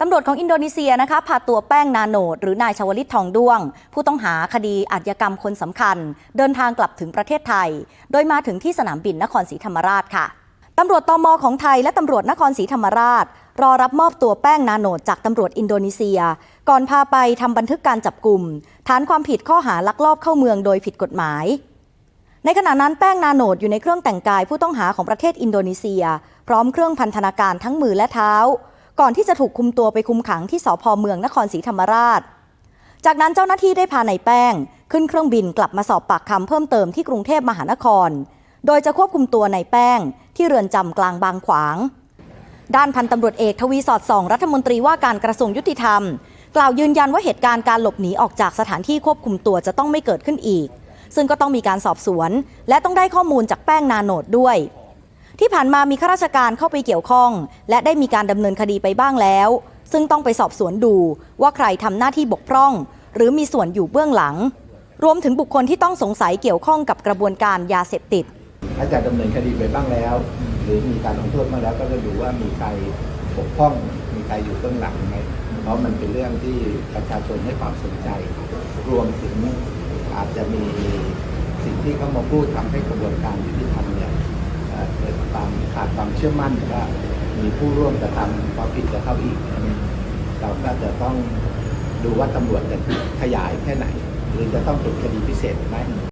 ตำรวจของอินโดนีเซียนะคะพาตัวแป้งนาโนด หรือนายชาวลิตทองด้วง ผู้ต้องหาคดีอาชญากรรมคนสำคัญ เดินทางกลับถึงประเทศไทย โดยมาถึงที่สนามบินนครศรีธรรมราชค่ะตำรวจตอมอของไทยและตำรวจนครศรีธรรมราช รอรับมอบตัวแป้งนาโนดจากตำรวจอินโดนีเซีย ก่อนพาไปทำบันทึกการจับกลุ่มฐานความผิดข้อหาลักลอบเข้าเมืองโดยผิดกฎหมายในขณะนั้นแป้งนาโนดอยู่ในเครื่องแต่งกายผู้ต้องหาของประเทศอินโดนีเซีย พร้อมเครื่องพันธนาการทั้งมือและเท้า ก่อนที่จะถูกคุมตัวไปคุมขังที่สพเมืองนครศรีธรรมราช จากนั้นเจ้าหน้าที่ได้พานายแป้ง ขึ้นเครื่องบินกลับมาสอบปากคำเพิ่มเติมที่กรุงเทพมหานคร โดยจะควบคุมตัวนายแป้ง ที่เรือนจำกลางบางขวาง ด้านพันตำรวจเอกทวีสอดส่อง รัฐมนตรีว่าการกระทรวงยุติธรรม กล่าวยืนยันว่าเหตุการณ์การหลบหนีออกจากสถานที่ควบคุมตัวจะต้องไม่เกิดขึ้นอีก ซึ่งก็ต้องมีการสอบสวน และต้องได้ข้อมูลจากแป้งนาโนดด้วย ที่ผ่านมามีข้าราชการเข้าไปเกี่ยวข้อง และได้มีการดำเนินคดีไปบ้างแล้ว ซึ่งต้องไปสอบสวนดูว่าใครทำหน้าที่บกพร่อง หรือมีส่วนอยู่เบื้องหลัง รวมถึงบุคคลที่ต้องสงสัยเกี่ยวข้องกับกระบวนการยาเสพติด ถ้าจะดำเนินคดีไปบ้างแล้ว หรือมีการลงโทษมาแล้วก็จะดูว่ามีใครปกป้องมีใครอยู่เบื้องหลังไหมเพราะมันเป็นเรื่องที่ประชาชนให้ความสนใจ รวมถึงอาจจะมีสิ่งที่เขามาพูดทำให้กระบวนการยุติธรรมเนี่ยเอ่อเกิดความขา ดความเชื่อมั่นว่ามีผู้ร่วมกระทำความผิดกับเขาอีก เราก็จะต้องดูว่าตำรวจจะขยายแค่ไหน หรือจะต้องเป็นคดีพิเศษไหม